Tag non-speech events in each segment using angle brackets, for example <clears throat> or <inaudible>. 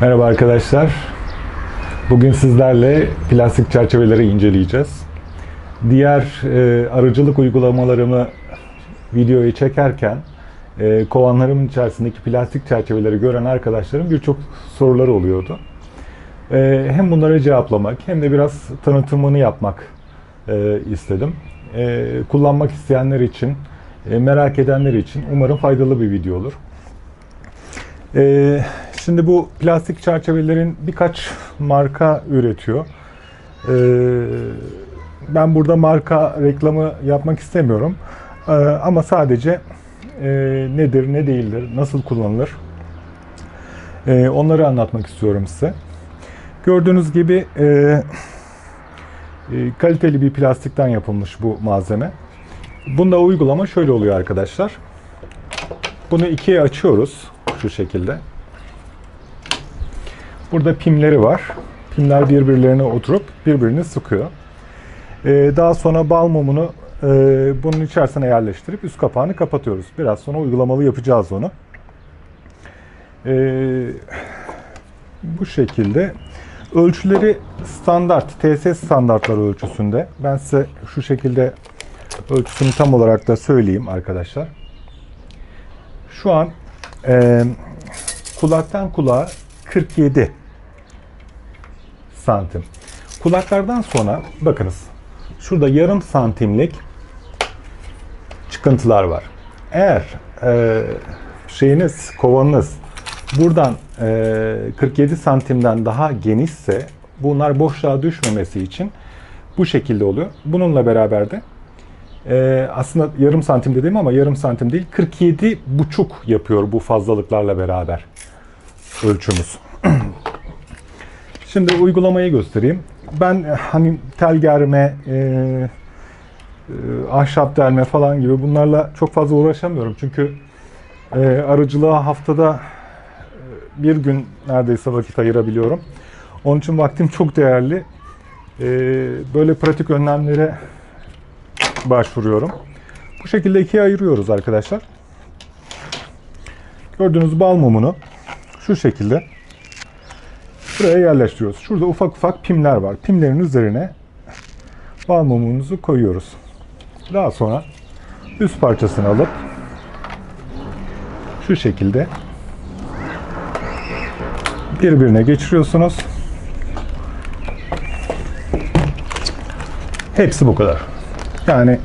Merhaba arkadaşlar. Bugün sizlerle plastik çerçeveleri inceleyeceğiz. Diğer e, arıcılık uygulamalarımı videoyu çekerken e, kovanlarımın içerisindeki plastik çerçeveleri gören arkadaşlarım birçok soruları oluyordu. E, hem bunları cevaplamak hem de biraz tanıtımını yapmak e, istedim. E, kullanmak isteyenler için, e, merak edenler için umarım faydalı bir video olur. Ee, şimdi bu plastik çerçevelerin birkaç marka üretiyor. Ee, ben burada marka reklamı yapmak istemiyorum. Ee, ama sadece e, nedir, ne değildir, nasıl kullanılır e, onları anlatmak istiyorum size. Gördüğünüz gibi e, e, kaliteli bir plastikten yapılmış bu malzeme. Bunda uygulama şöyle oluyor arkadaşlar. Bunu ikiye açıyoruz şu şekilde. Burada pimleri var. Pimler birbirlerine oturup birbirini sıkıyor. Ee, daha sonra bal mumunu e, bunun içerisine yerleştirip üst kapağını kapatıyoruz. Biraz sonra uygulamalı yapacağız onu. Ee, bu şekilde ölçüleri standart, TSS standartları ölçüsünde. Ben size şu şekilde ölçüsünü tam olarak da söyleyeyim arkadaşlar. Şu an e, kulaktan kulağa 47 santim. Kulaklardan sonra bakınız şurada yarım santimlik çıkıntılar var. Eğer e, şeyiniz kovanınız buradan e, 47 santimden daha genişse bunlar boşluğa düşmemesi için bu şekilde oluyor. Bununla beraber de ee, aslında yarım santim dedim ama yarım santim değil 47 buçuk yapıyor bu fazlalıklarla beraber ölçümüz. Şimdi uygulamayı göstereyim. Ben e, hani tel germe, e, e, ahşap delme falan gibi bunlarla çok fazla uğraşamıyorum. Çünkü e, arıcılığa haftada bir gün neredeyse vakit ayırabiliyorum. Onun için vaktim çok değerli. E, böyle pratik önlemlere başvuruyorum. Bu şekilde ikiye ayırıyoruz arkadaşlar. Gördüğünüz bal mumunu şu şekilde buraya yerleştiriyoruz. Şurada ufak ufak pimler var. Pimlerin üzerine bal mumumuzu koyuyoruz. Daha sonra üst parçasını alıp şu şekilde birbirine geçiriyorsunuz. Hepsi bu kadar. Yani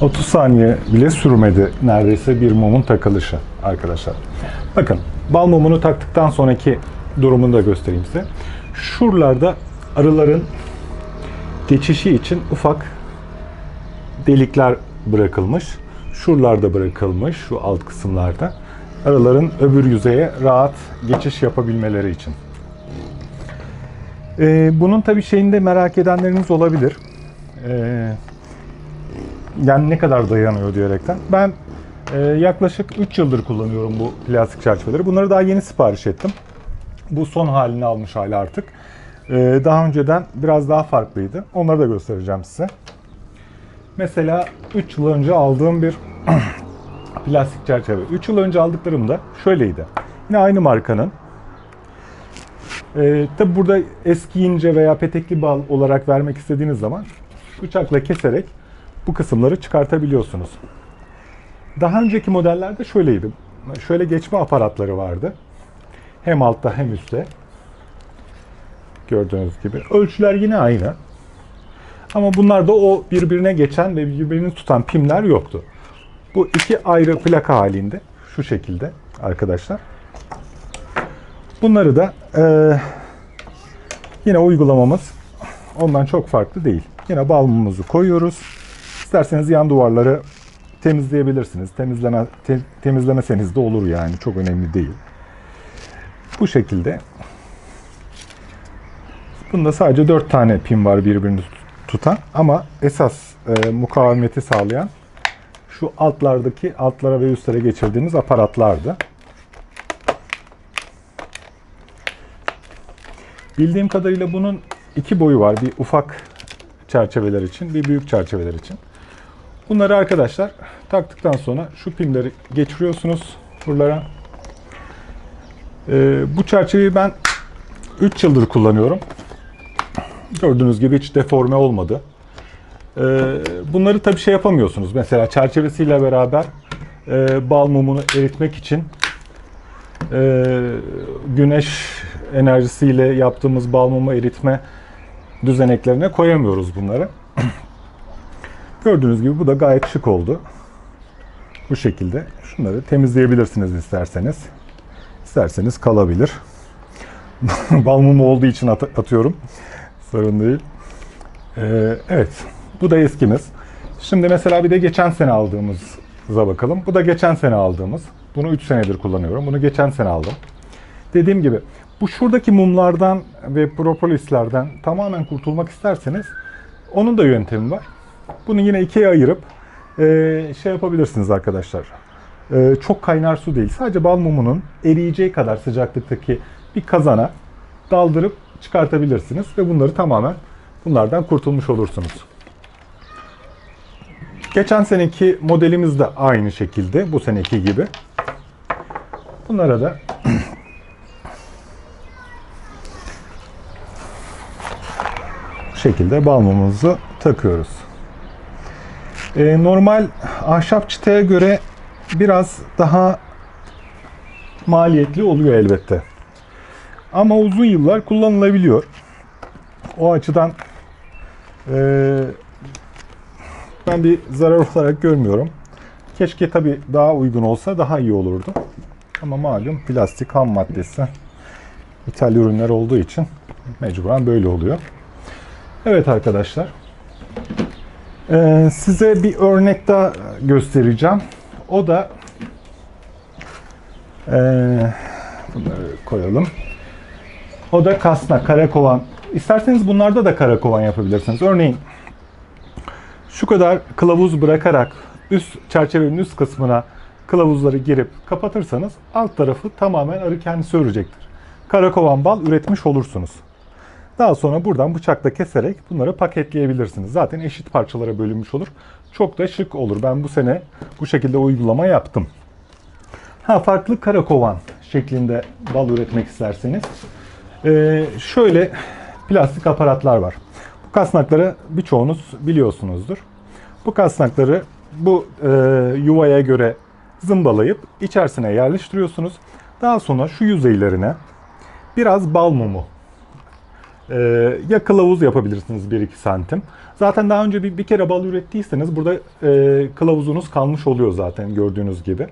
30 saniye bile sürmedi neredeyse bir mumun takılışı arkadaşlar. Bakın bal mumunu taktıktan sonraki durumunu da göstereyim size. Şuralarda arıların geçişi için ufak delikler bırakılmış. Şuralarda bırakılmış şu alt kısımlarda. Arıların öbür yüzeye rahat geçiş yapabilmeleri için. Ee, bunun tabii şeyinde merak edenleriniz olabilir. Ee, yani ne kadar dayanıyor diyerekten. Ben e, yaklaşık 3 yıldır kullanıyorum bu plastik çerçeveleri. Bunları daha yeni sipariş ettim. Bu son halini almış hali artık. E, daha önceden biraz daha farklıydı. Onları da göstereceğim size. Mesela 3 yıl önce aldığım bir <clears throat> plastik çerçeve. 3 yıl önce aldıklarım da şöyleydi. Yine aynı markanın. E, tabi burada eskiyince veya petekli bal olarak vermek istediğiniz zaman bıçakla keserek bu kısımları çıkartabiliyorsunuz. Daha önceki modellerde şöyleydi. Şöyle geçme aparatları vardı. Hem altta hem üstte. Gördüğünüz gibi. Ölçüler yine aynı. Ama bunlarda o birbirine geçen ve birbirini tutan pimler yoktu. Bu iki ayrı plaka halinde. Şu şekilde arkadaşlar. Bunları da e, yine uygulamamız ondan çok farklı değil. Yine balmumuzu koyuyoruz. İsterseniz yan duvarları temizleyebilirsiniz. Temizleme te, temizlemeseniz de olur yani. Çok önemli değil. Bu şekilde. Bunda sadece 4 tane pin var birbirini tutan ama esas e, mukavemeti sağlayan şu altlardaki altlara ve üstlere geçirdiğimiz aparatlardı. Bildiğim kadarıyla bunun iki boyu var. Bir ufak çerçeveler için, bir büyük çerçeveler için. Bunları arkadaşlar taktıktan sonra şu pimleri geçiriyorsunuz buralara. Ee, bu çerçeveyi ben 3 yıldır kullanıyorum. Gördüğünüz gibi hiç deforme olmadı. Ee, bunları tabii şey yapamıyorsunuz. Mesela çerçevesiyle beraber e, bal mumunu eritmek için e, güneş enerjisiyle yaptığımız bal mumu eritme düzeneklerine koyamıyoruz bunları. Gördüğünüz gibi bu da gayet şık oldu. Bu şekilde. Şunları temizleyebilirsiniz isterseniz. İsterseniz kalabilir. <laughs> bal mumu olduğu için at- atıyorum. Sorun değil. Ee, evet. Bu da eskimiz. Şimdi mesela bir de geçen sene aldığımıza bakalım. Bu da geçen sene aldığımız. Bunu 3 senedir kullanıyorum. Bunu geçen sene aldım. Dediğim gibi bu şuradaki mumlardan ve propolislerden tamamen kurtulmak isterseniz onun da yöntemi var. Bunu yine ikiye ayırıp e, şey yapabilirsiniz arkadaşlar. E, çok kaynar su değil. Sadece bal mumunun eriyeceği kadar sıcaklıktaki bir kazana daldırıp çıkartabilirsiniz ve bunları tamamen bunlardan kurtulmuş olursunuz. Geçen seneki modelimiz de aynı şekilde bu seneki gibi. Bunlara da <clears throat> şekilde bal mumumuzu takıyoruz. Ee, normal ahşap çıtaya göre biraz daha maliyetli oluyor elbette. Ama uzun yıllar kullanılabiliyor. O açıdan eee, ben bir zarar olarak görmüyorum. Keşke tabii daha uygun olsa daha iyi olurdu. Ama malum plastik ham maddesi ithal ürünler olduğu için mecburen böyle oluyor. Evet arkadaşlar. Ee, size bir örnek daha göstereceğim. O da ee, bunları koyalım. O da kasna, karakovan. İsterseniz bunlarda da karakovan yapabilirsiniz. Örneğin şu kadar kılavuz bırakarak üst çerçevenin üst kısmına kılavuzları girip kapatırsanız alt tarafı tamamen arı kendisi örecektir. Karakovan bal üretmiş olursunuz. Daha sonra buradan bıçakla keserek bunları paketleyebilirsiniz. Zaten eşit parçalara bölünmüş olur. Çok da şık olur. Ben bu sene bu şekilde uygulama yaptım. Ha farklı karakovan şeklinde bal üretmek isterseniz ee, şöyle plastik aparatlar var. Bu kasnakları birçoğunuz biliyorsunuzdur. Bu kasnakları bu e, yuvaya göre zımbalayıp içerisine yerleştiriyorsunuz. Daha sonra şu yüzeylerine biraz bal mumu e, ya kılavuz yapabilirsiniz 1-2 santim. Zaten daha önce bir, bir kere bal ürettiyseniz burada e, kılavuzunuz kalmış oluyor zaten gördüğünüz gibi.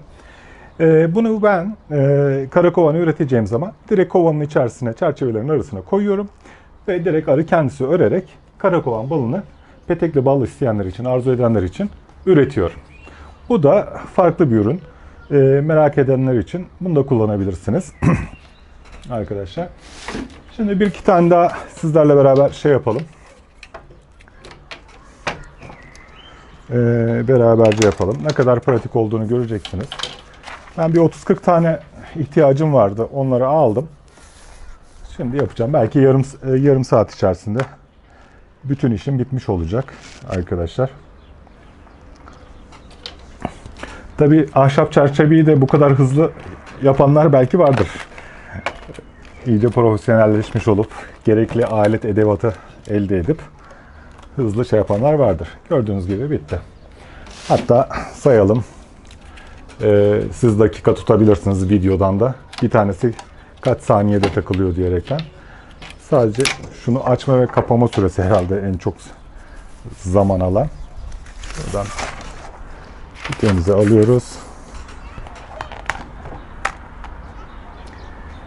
E, bunu ben e, kara üreteceğim zaman direkt kovanın içerisine çerçevelerin arasına koyuyorum. Ve direkt arı kendisi örerek kara kovan balını petekli bal isteyenler için, arzu edenler için üretiyor. Bu da farklı bir ürün. E, merak edenler için bunu da kullanabilirsiniz. <clears throat> Arkadaşlar. Şimdi bir iki tane daha sizlerle beraber şey yapalım. Ee, beraberce yapalım. Ne kadar pratik olduğunu göreceksiniz. Ben bir 30-40 tane ihtiyacım vardı. Onları aldım. Şimdi yapacağım. Belki yarım e, yarım saat içerisinde bütün işim bitmiş olacak arkadaşlar. Tabii ahşap çerçeveyi de bu kadar hızlı yapanlar belki vardır. İyice profesyonelleşmiş olup gerekli alet edevatı elde edip hızlı şey yapanlar vardır. Gördüğünüz gibi bitti. Hatta sayalım. Ee, siz dakika tutabilirsiniz videodan da. Bir tanesi kaç saniyede takılıyor diyerekten. Sadece şunu açma ve kapama süresi herhalde en çok zaman alan. Buradan ipimizi alıyoruz.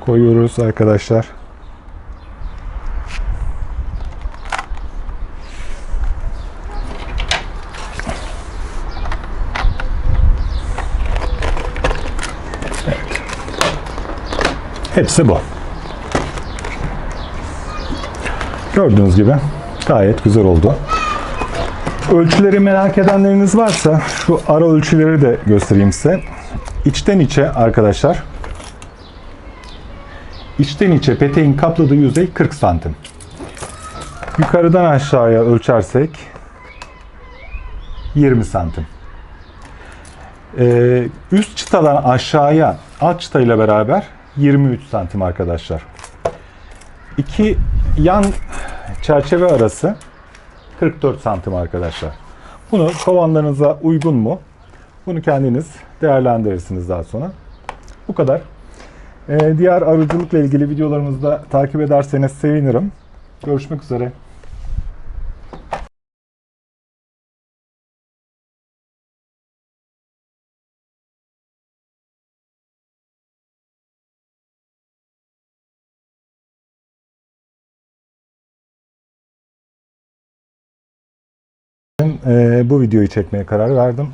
Koyuyoruz arkadaşlar. Hepsi bu. Gördüğünüz gibi gayet güzel oldu. Ölçüleri merak edenleriniz varsa şu ara ölçüleri de göstereyim size. İçten içe arkadaşlar içten içe peteğin kapladığı yüzey 40 santim. Yukarıdan aşağıya ölçersek 20 santim. Ee, üst çıtadan aşağıya alt çıtayla beraber 23 santim arkadaşlar. İki yan çerçeve arası 44 santim arkadaşlar. Bunu kovanlarınıza uygun mu? Bunu kendiniz değerlendirirsiniz daha sonra. Bu kadar. Ee, diğer arıcılıkla ilgili videolarımızı da takip ederseniz sevinirim. Görüşmek üzere. Ee, bu videoyu çekmeye karar verdim.